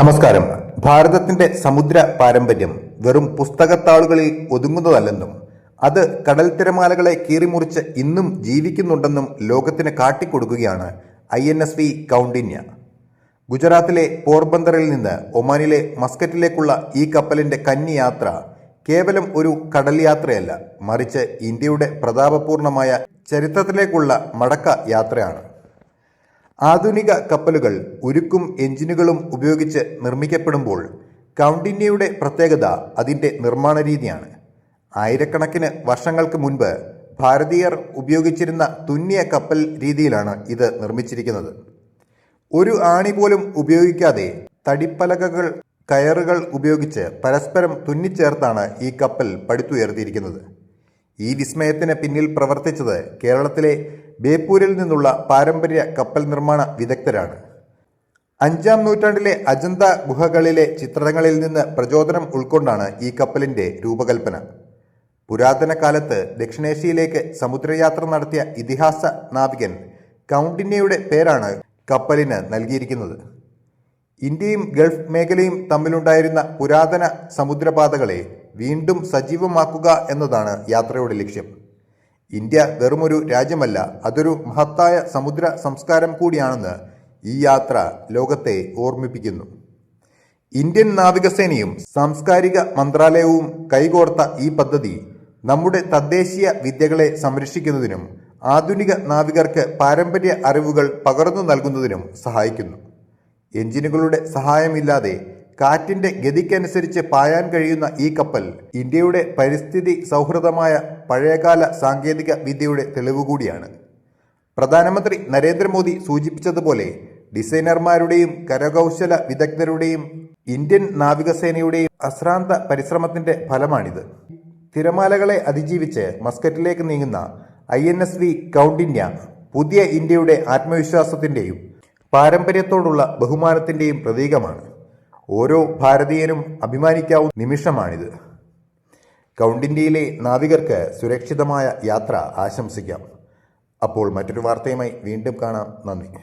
നമസ്കാരം. ഭാരതത്തിന്റെ സമുദ്ര പാരമ്പര്യം വെറും പുസ്തകത്താളുകളിൽ ഒതുങ്ങുന്നതല്ലെന്നും അത് കടൽ തിരമാലകളെ കീറിമുറിച്ച് ഇന്നും ജീവിക്കുന്നുണ്ടെന്നും ലോകത്തിന് കാട്ടിക്കൊടുക്കുകയാണ് I N S V Kaundinya. ഗുജറാത്തിലെ പോർബന്ദറിൽ നിന്ന് ഒമാനിലെ മസ്കറ്റിലേക്കുള്ള ഈ കപ്പലിന്റെ കന്നി യാത്ര കേവലം ഒരു കടൽ യാത്രയല്ല മറിച്ച് ഇന്ത്യയുടെ പ്രതാപപൂർണമായ ചരിത്രത്തിലേക്കുള്ള മടക്ക യാത്രയാണ്. ആധുനിക കപ്പലുകൾ ഉരുക്കും എഞ്ചിനുകളും ഉപയോഗിച്ച് നിർമ്മിക്കപ്പെടുമ്പോൾ കൗണ്ടിന്യയുടെ പ്രത്യേകത അതിന്റെ നിർമ്മാണ രീതിയാണ് ആയിരക്കണക്കിന് വർഷങ്ങൾക്ക് മുൻപ് ഭാരതീയർ ഉപയോഗിച്ചിരുന്ന തുന്നിയ കപ്പൽ രീതിയിലാണ് ഇത് നിർമ്മിച്ചിരിക്കുന്നത്. ഒരു ആണി പോലും ഉപയോഗിക്കാതെ തടിപ്പലകകൾ കയറുകൾ ഉപയോഗിച്ച് പരസ്പരം തുന്നിച്ചേർത്താണ് ഈ കപ്പൽ പടുത്തുയർത്തിയിരിക്കുന്നത്. ഈ വിസ്മയത്തിന് പിന്നിൽ പ്രവർത്തിച്ചത് കേരളത്തിലെ ബേപ്പൂരിൽ നിന്നുള്ള പാരമ്പര്യ കപ്പൽ നിർമ്മാണ വിദഗ്ധരാണ്. അഞ്ചാം നൂറ്റാണ്ടിലെ അജന്ത ഗുഹകളിലെ ചിത്രങ്ങളിൽ നിന്ന് പ്രചോദനം ഉൾക്കൊണ്ടാണ് ഈ കപ്പലിന്റെ രൂപകൽപ്പന. പുരാതന കാലത്ത് ദക്ഷിണേഷ്യയിലേക്ക് സമുദ്രയാത്ര നടത്തിയ ഇതിഹാസ നാവികൻ കൗണ്ടിന്യയുടെ പേരാണ് കപ്പലിന് നൽകിയിരിക്കുന്നത്. ഇന്ത്യയും ഗൾഫ് മേഖലയും തമ്മിലുണ്ടായിരുന്ന പുരാതന സമുദ്രപാതകളെ വീണ്ടും സജീവമാക്കുക എന്നതാണ് യാത്രയുടെ ലക്ഷ്യം. ഇന്ത്യ വെറുമൊരു രാജ്യമല്ല അതൊരു മഹത്തായ സമുദ്ര സംസ്കാരം കൂടിയാണെന്ന് ഈ യാത്ര ലോകത്തെ ഓർമ്മിപ്പിക്കുന്നു. ഇന്ത്യൻ നാവികസേനയും സാംസ്കാരിക മന്ത്രാലയവും കൈകോർത്ത ഈ പദ്ധതി നമ്മുടെ തദ്ദേശീയ വിദ്യകളെ സംരക്ഷിക്കുന്നതിനും ആധുനിക നാവികർക്ക് പാരമ്പര്യ അറിവുകൾ പകർന്നു നൽകുന്നതിനും സഹായിക്കുന്നു. എഞ്ചിനുകളുടെ സഹായമില്ലാതെ കാറ്റിന്റെ ഗതിക്കനുസരിച്ച് പായാൻ കഴിയുന്ന ഈ കപ്പൽ ഇന്ത്യയുടെ പരിസ്ഥിതി സൗഹൃദമായ പഴയകാല സാങ്കേതിക വിദ്യയുടെ തെളിവുകൂടിയാണ് പ്രധാനമന്ത്രി നരേന്ദ്രമോദി സൂചിപ്പിച്ചതുപോലെ ഡിസൈനർമാരുടെയും കരകൗശല വിദഗ്ധരുടെയും ഇന്ത്യൻ നാവികസേനയുടെയും അശ്രാന്ത പരിശ്രമത്തിന്റെ ഫലമാണിത്. തിരമാലകളെ അതിജീവിച്ച് മസ്കറ്റിലേക്ക് നീങ്ങുന്ന I N S V Kaundinya പുതിയ ഇന്ത്യയുടെ ആത്മവിശ്വാസത്തിന്റെയും പാരമ്പര്യത്തോടുള്ള ബഹുമാനത്തിന്റെയും പ്രതീകമാണ്. ഓരോ ഭാരതീയനും അഭിമാനിക്കാവുന്ന നിമിഷമാണിത്. കൗണ്ടിന്ത്യയിലെ നാവികർക്ക് സുരക്ഷിതമായ യാത്ര ആശംസിക്കാം. അപ്പോൾ മറ്റൊരു വാർത്തയുമായി വീണ്ടും കാണാം. നന്ദി.